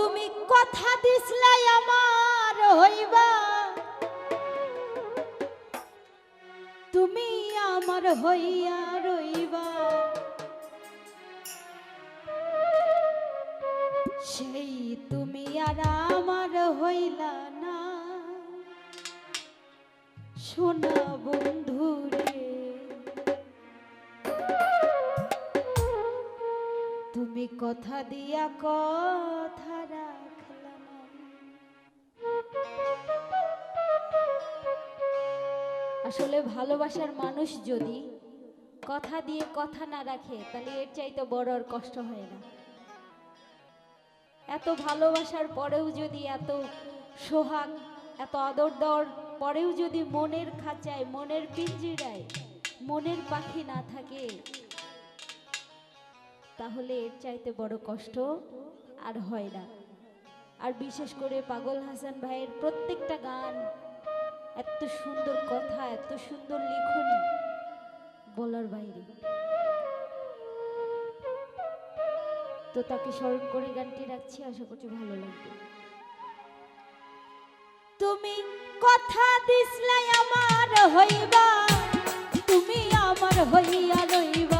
তুমি কথা দিসলাই আমার হইবা। তুমি আমার হইয়া রইবা। সেই তুমি আর আমার হইলা না। সোনা বন্ধু তুমি কথা দিয়া কথা রাখলা না আসলে ভালোবাসার মানুষ যদি কথা দিয়ে কথা না রাখে, তাহলে এর চাইতে বড় আর কষ্ট হয় না। এত ভালোবাসার পরেও যদি এত সোহাগ, এত আদর দেওয়ার পরেও যদি মনের খাঁচায়, মনের পিঞ্জিরায়, মনের পাখি না থাকে তাহলে এর চাইতে বড় কষ্ট আর হয় না। আর বিশেষ করে পাগল হাসান ভাইয়ের প্রত্যেকটা গান, এত সুন্দর কথা, এত সুন্দর লিখনি বলার বাইরে। তো তাকে স্মরণ করে গানটি রাখছি, আশা করছি ভালো লাগবে। তুমি কথা দিসলাই আমার হইবা, তুমি আমার হইয়া রইবা।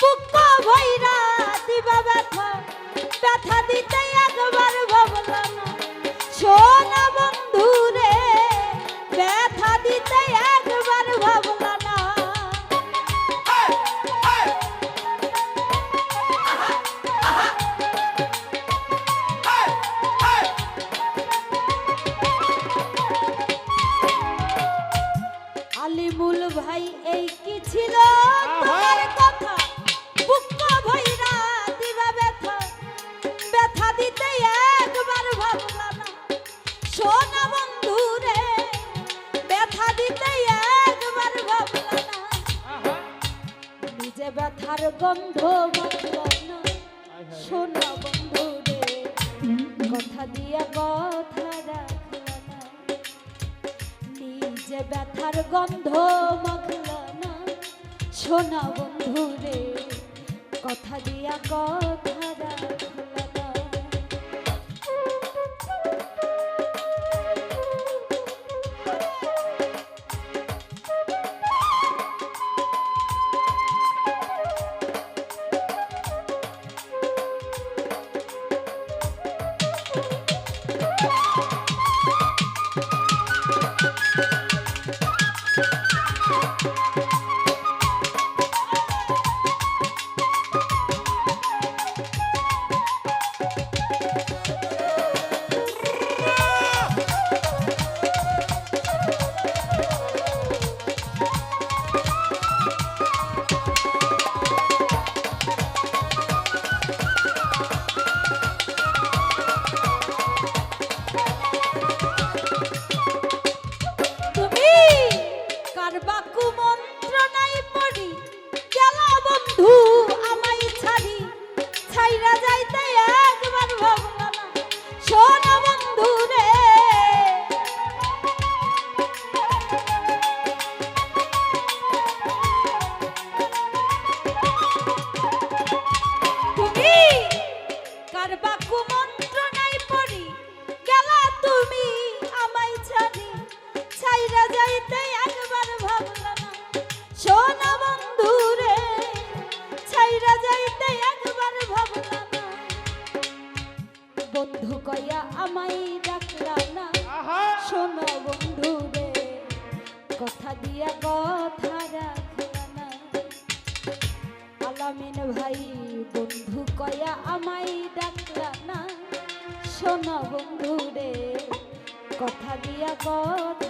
বুক ভৈরা ব্যথার গন্ধ শোনা বন্ধু রে, কথা দিয়া কথা রাখলা নিজে ব্যথার গন্ধ মাখলা না। সোনা বন্ধু রে, কথা দিয়া কথা রাখলা প্রেমের বাকু মন্ত্রণায় পড়ি। গেলা তুমি আমায় জানি, ছাইরা যাইতে একবার ভাবলা না। বন্ধু রে ছাইরা যাইতে একবার বন্ধু কয়া আমায় আমিন ভাই বন্ধু কয়া আমাই ডাকলা না? শোনা বন্ধু রে কথা দিয়া কথা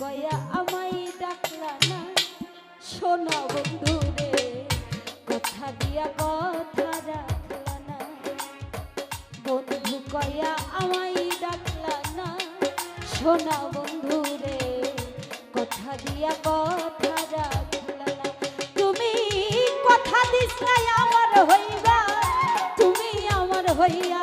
গয়া আমাই ডাকলা না। শোনা বন্ধু রে কথা দিয়া কথা রাখলা না। বন্ধু গয়া আমাই ডাকলা না। শোনা বন্ধু রে কথা দিয়া কথা রাখলা না। তুমি কথা দিছলাই আমার হইবা, তুমি আমার হইয়া